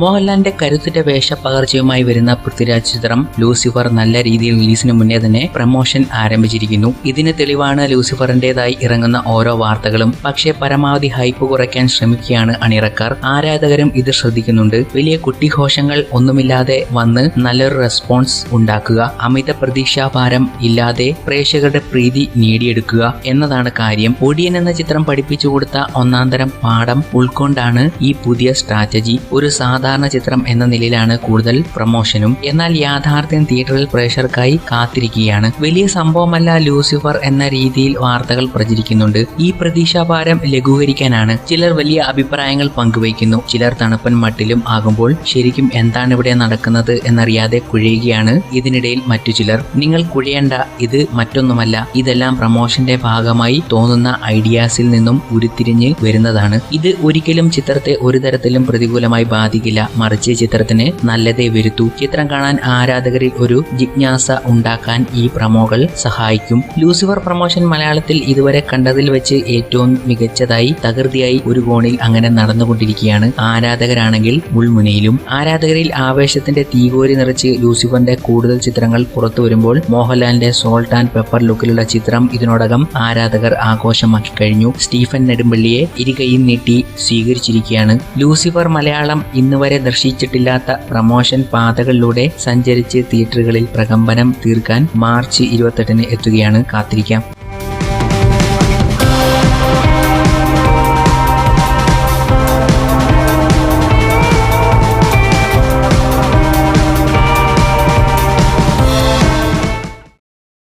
മോഹൻലാലിന്റെ കരുത്തുറ്റ വേഷപ്പകർച്ചയുമായി വരുന്ന പൃഥ്വിരാജ് ചിത്രം ലൂസിഫർ നല്ല രീതിയിൽ റിലീസിന് മുന്നേ തന്നെ പ്രമോഷൻ ആരംഭിച്ചിരിക്കുന്നു. ഇതിന് തെളിവാണ് ലൂസിഫറിന്റേതായി ഇറങ്ങുന്ന ഓരോ വാർത്തകളും. പക്ഷേ പരമാവധി ഹൈപ്പ് കുറയ്ക്കാൻ ശ്രമിക്കുകയാണ് അണിയറക്കാർ ആരാധകരും ഇത് ശ്രദ്ധിക്കുന്നുണ്ട്. വലിയ കുട്ടിഘോഷങ്ങൾ ഒന്നുമില്ലാതെ വന്ന് നല്ലൊരു റെസ്പോൺസ് ഉണ്ടാക്കുക അമിത പ്രതീക്ഷാഭാരം ഇല്ലാതെ പ്രേക്ഷകരുടെ പ്രീതി നേടിയെടുക്കുക എന്നതാണ് കാര്യം. ഒടിയൻ എന്ന ചിത്രം പഠിപ്പിച്ചു കൊടുത്ത ഒന്നാന്തരം പാഠം ഉൾക്കൊണ്ടാണ് ഈ പുതിയ സ്ട്രാറ്റജി. ഒരു സാധാരണ ചിത്രം എന്ന നിലയിലാണ് കൂടുതൽ പ്രമോഷനും. എന്നാൽ യാഥാർത്ഥ്യം തിയേറ്ററിൽ പ്രേക്ഷകർക്കായി കാത്തിരിക്കുകയാണ്. വലിയ സംഭവമല്ല ലൂസിഫർ എന്ന രീതിയിൽ വാർത്തകൾ പ്രചരിക്കുന്നുണ്ട്. ഈ പ്രതീക്ഷാഭാരം ലഘൂകരിക്കാനാണ് ചിലർ വലിയ അഭിപ്രായങ്ങൾ പങ്കുവയ്ക്കുന്നു. ചിലർ തണുപ്പൻ മട്ടിലും ആകുമ്പോൾ ശരിക്കും എന്താണ് ഇവിടെ നടക്കുന്നത് എന്നറിയാതെ കുഴയുകയാണ്. ഇതിനിടയിൽ മറ്റു ചിലർ നിങ്ങൾ കുഴയേണ്ട ഇത് മറ്റൊന്നുമല്ല. ഇതെല്ലാം പ്രമോഷന്റെ ഭാഗമായി തോന്നുന്ന ഐഡിയാസിൽ നിന്നും ഉരുത്തിരിഞ്ഞ് വരുന്നതാണ്. ഇത് ഒരിക്കലും ചിത്രത്തെ ഒരു തരത്തിലും പ്രതികൂലമായി ബാധിക്കില്ല. മറിച്ച് ചിത്രത്തിന് നല്ലതേ വരുത്തൂ. ചിത്രം കാണാൻ ആരാധകരിൽ ഒരു ജിജ്ഞാസ ഉണ്ടാക്കാൻ ഈ പ്രമോകൾ സഹായിക്കും. ലൂസിഫർ പ്രമോഷൻ മലയാളത്തിൽ ഇതുവരെ കണ്ടതിൽ വെച്ച് ഏറ്റവും മികച്ചതായി തകൃതിയായി ഒരു കോണിൽ അങ്ങനെ നടന്നുകൊണ്ടിരിക്കുകയാണ് ആരാധകരാണെങ്കിൽ മുൾമുനയിലും. ആരാധകരിൽ ആവേശത്തിന്റെ തീകോരി നിറച്ച് ലൂസിഫറിന്റെ കൂടുതൽ ചിത്രങ്ങൾ പുറത്തു വരുമ്പോൾ മോഹൻലാലിന്റെ സോൾട്ട് ആൻഡ് പെപ്പർ ലുക്കിലുള്ള ചിത്രം ഇതിനോടകം ആരാധകർ ആഘോഷമാക്കി കഴിഞ്ഞു. സ്റ്റീഫൻ നെടുമ്പള്ളിയെ ഇരുകൈയും നീട്ടി സ്വീകരിച്ചിരിക്കുകയാണ്. ലൂസിഫർ മലയാളം ഇന്നുവരെ ദർശിച്ചിട്ടില്ലാത്ത പ്രമോഷൻ പാതകളിലൂടെ സഞ്ചരിച്ച് തിയേറ്ററുകളിൽ പ്രകമ്പനം തീർക്കാൻ മാർച്ച് ഇരുപത്തെട്ടിന് എത്തുകയാണ് കാത്തിരിക്കാം.